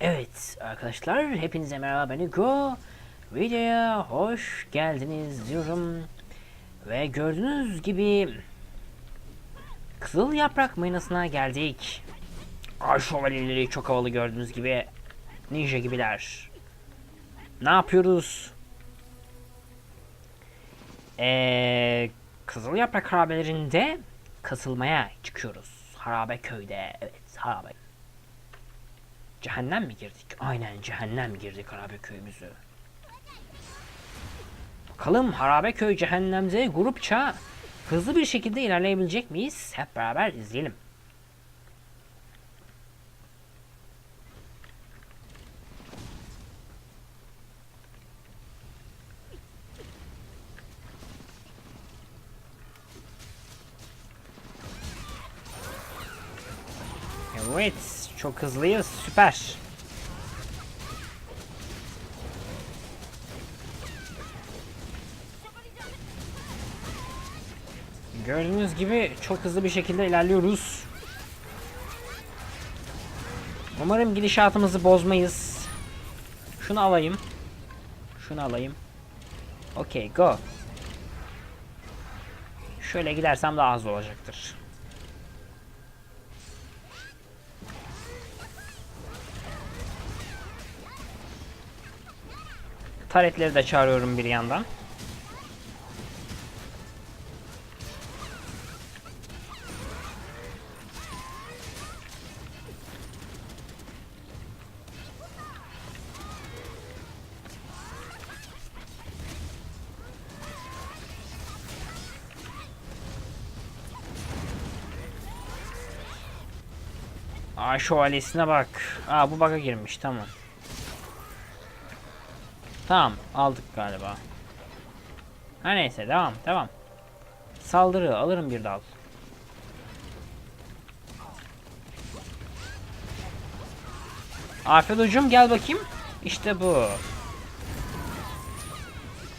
Evet arkadaşlar hepinize merhaba ben Hugo. Videoya hoş geldiniz diyorum. Ve gördüğünüz gibi Kızıl Yaprak Mayınası'na geldik. Ay şövalyeleri çok havalı gördüğünüz gibi. Ninja gibiler. Ne yapıyoruz? Ee, Kızıl Yaprak harabelerinde kasılmaya çıkıyoruz. Harabe köyde. Evet harabe Cehennem mi girdik? Aynen cehennem girdik harabe köyümüzü. Bakalım harabe köy cehennemde grupça hızlı bir şekilde ilerleyebilecek miyiz? Hep beraber izleyelim. Evet, çok hızlıyız. Süper. Gördüğünüz gibi çok hızlı bir şekilde ilerliyoruz. Umarım gidişatımızı bozmayız. Şunu alayım. Şunu alayım. Okey, go. Şöyle gidersem daha hızlı olacaktır. Taretleri de çağırıyorum bir yandan. Aa şövalyesine bak. Aa bu bug'a girmiş tamam. Tamam aldık galiba. Her neyse devam devam. Saldırı alırım bir dal. Afiyet hocam gel bakayım. İşte bu.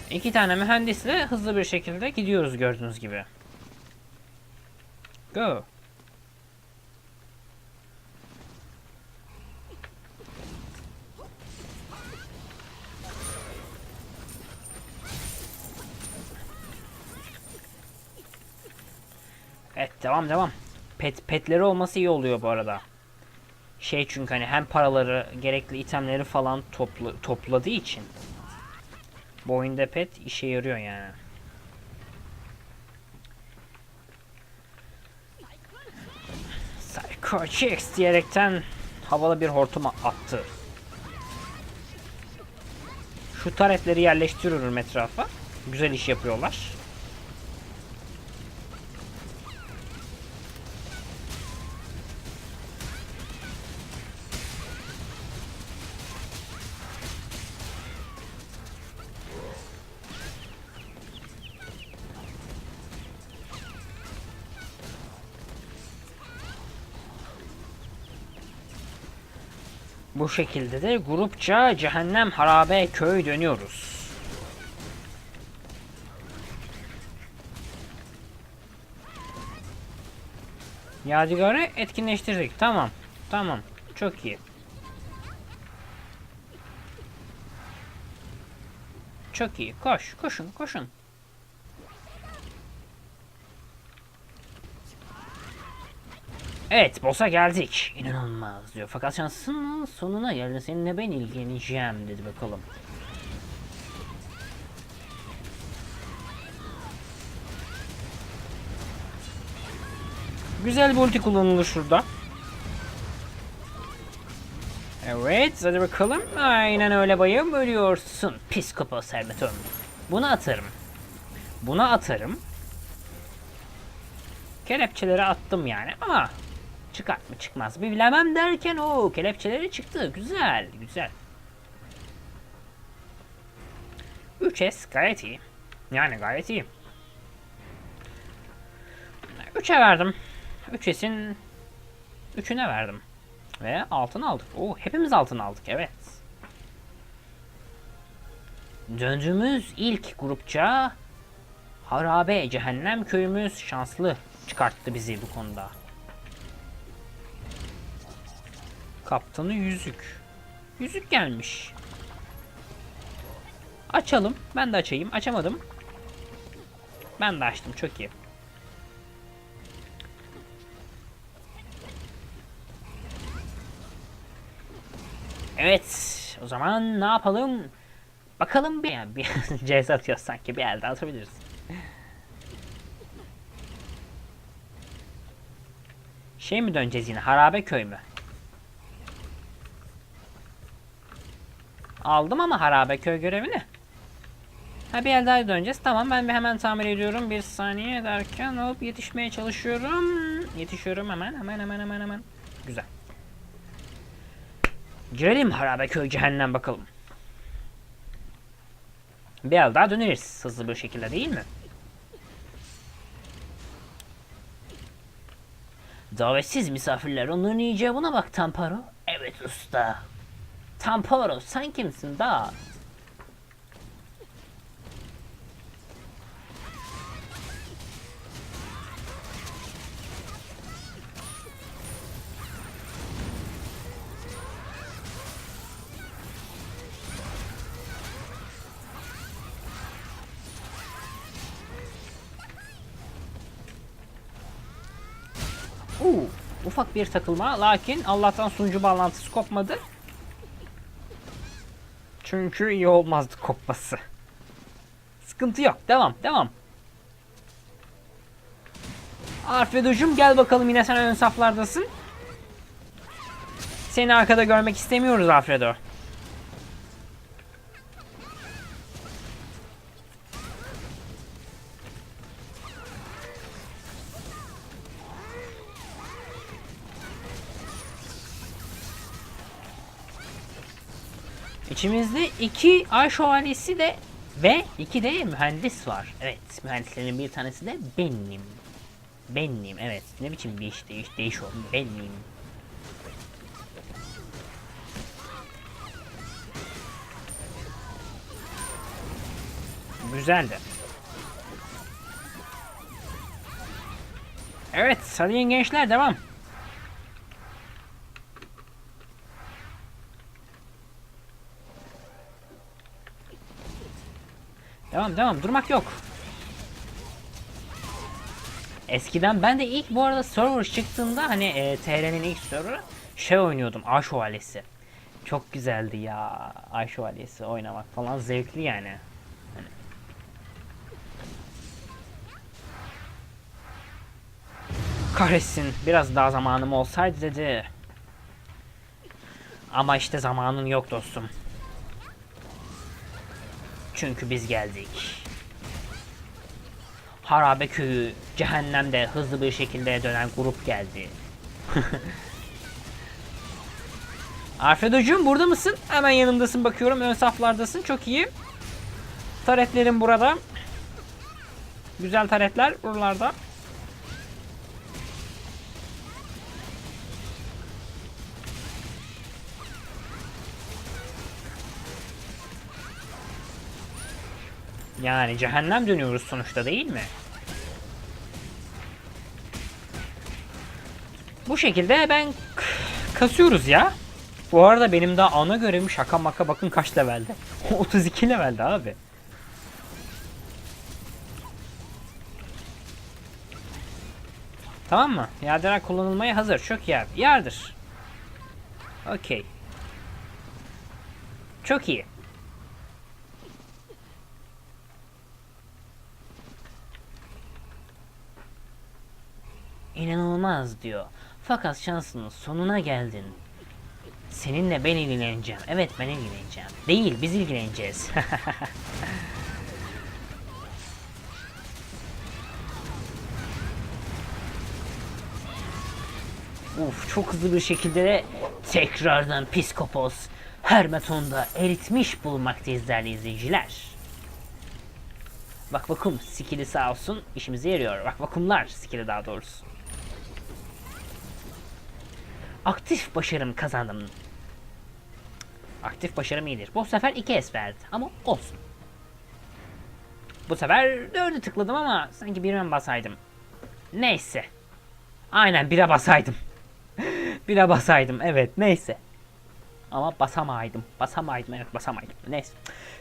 İki tane mühendisle hızlı bir şekilde gidiyoruz gördüğünüz gibi. Go. Evet devam devam. Pet petleri olması iyi oluyor bu arada. Şey çünkü hani hem paraları gerekli itemleri falan topla, topladığı için. Bu oyunda pet işe yarıyor yani. Psycho Chicks diyerekten havalı bir hortum attı. Şu taretleri yerleştiriyorum etrafa. Güzel iş yapıyorlar. Bu şekilde de grupça cehennem harabe köy dönüyoruz. Yadigarı etkinleştirdik. Tamam. Tamam. Çok iyi. Çok iyi. Koş. Koşun. Koşun. Evet, boss'a geldik. İnanılmaz diyor. Fakat şansın sonuna geldi. Seninle ben ilgileneceğim dedi bakalım. Güzel bir ulti kullanılır şurada. Evet, hadi bakalım. Aynen öyle bayım. Ölüyorsun. Psikopos Hermeton. Bunu atarım. Buna atarım. Kelepçeleri attım yani ama çıkar mı çıkmaz mı bilemem derken o kelepçeleri çıktı. Güzel, güzel. 3S gayet iyi. Yani gayet iyi. 3'e verdim. 3S'in 3'üne verdim. Ve altın aldık. Oo, hepimiz altın aldık evet. Döndüğümüz ilk grupça Harabe Cehennem köyümüz şanslı çıkarttı bizi bu konuda. Kaptanı yüzük. Yüzük gelmiş. Açalım. Ben de açayım. Açamadım. Ben de açtım. Çok iyi. Evet. O zaman ne yapalım? Bakalım bir, yani bir CS atıyoruz sanki bir elde atabiliriz. Şey mi döneceğiz yine? Harabe köy mü? Aldım ama harabe köy görevini. Ha bir el daha döneceğiz. Tamam ben bir hemen tamir ediyorum. Bir saniye derken hop yetişmeye çalışıyorum. Yetişiyorum hemen hemen hemen hemen hemen. Güzel. Girelim harabe köy cehennem bakalım. Bir el daha döneriz hızlı bir şekilde değil mi? Davetsiz misafirler onların icabına bak Tamparo. Evet usta. Tamparo sen kimsin da? Uu, ufak bir takılma lakin Allah'tan sunucu bağlantısı kopmadı. Çünkü iyi olmazdı kopması. Sıkıntı yok. Devam, devam. Alfredo'cum gel bakalım yine sen ön saflardasın. Seni arkada görmek istemiyoruz Alfredo. İçimizde iki ay şövalyesi de ve iki de mühendis var. Evet, mühendislerin bir tanesi de benim. Benim, evet. Ne biçim bir iş değiş, değiş oldu. Benim. Güzeldi. Evet, sarıyın gençler devam. Devam devam durmak yok. Eskiden ben de ilk bu arada server çıktığında hani e, TR'nin ilk serverı şey oynuyordum Ay Şövalyesi. Çok güzeldi ya Ay Şövalyesi oynamak falan zevkli yani. Hani. Kahretsin biraz daha zamanım olsaydı dedi. Ama işte zamanın yok dostum. Çünkü biz geldik. Harabe köyü cehennemde hızlı bir şekilde dönen grup geldi. Alfredo'cum burada mısın? Hemen yanımdasın bakıyorum. Ön saflardasın. Çok iyi. Taretlerim burada. Güzel taretler buralarda. Yani cehennem dönüyoruz sonuçta değil mi? Bu şekilde ben kasıyoruz ya. Bu arada benim daha ana görevim şaka maka bakın kaç levelde. 32 levelde abi. Tamam mı? Yadeler kullanılmaya hazır. Çok iyi abi. Yardır. Okey. Çok iyi. İnanılmaz diyor. Fakat şansının sonuna geldin. Seninle ben ilgileneceğim. Evet ben ilgileneceğim. Değil biz ilgileneceğiz. Uf çok hızlı bir şekilde de tekrardan Piskopos Hermeton'da eritmiş bulunmaktayız değerli izleyiciler. Bak vakum skill'i sağ olsun işimize yarıyor. Bak vakumlar skill'i daha doğrusu. Aktif başarım kazandım. Aktif başarım iyidir. Bu sefer 2 S verdi ama olsun. Bu sefer 4'ü tıkladım ama sanki birine basaydım. Neyse. Aynen 1'e basaydım. 1'e basaydım evet neyse. Ama basamaydım. Basamaydım evet basamaydım. Neyse.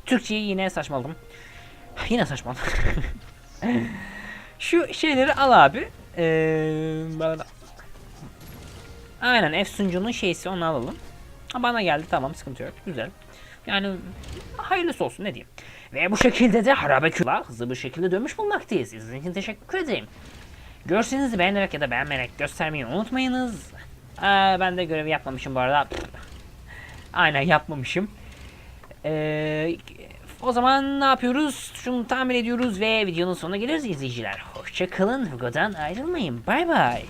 Türkçeyi yine saçmaladım. Yine saçmaladım. Şu şeyleri al abi. Ee, da- Aynen Efsuncu'nun şeysi onu alalım. Ha, Bana geldi tamam sıkıntı yok. Güzel. Yani hayırlısı olsun ne diyeyim. Ve bu şekilde de harabe küla hızlı bir şekilde dönmüş bulmaktayız. İzlediğiniz için teşekkür ederim. Görsenizi beğenerek ya da beğenmeyerek göstermeyi unutmayınız. Aa, ben de görevi yapmamışım bu arada. Aynen yapmamışım. Ee, o zaman ne yapıyoruz? Şunu tamir ediyoruz ve videonun sonuna geliriz izleyiciler. Hoşça kalın. Hugo'dan ayrılmayın. Bay bay.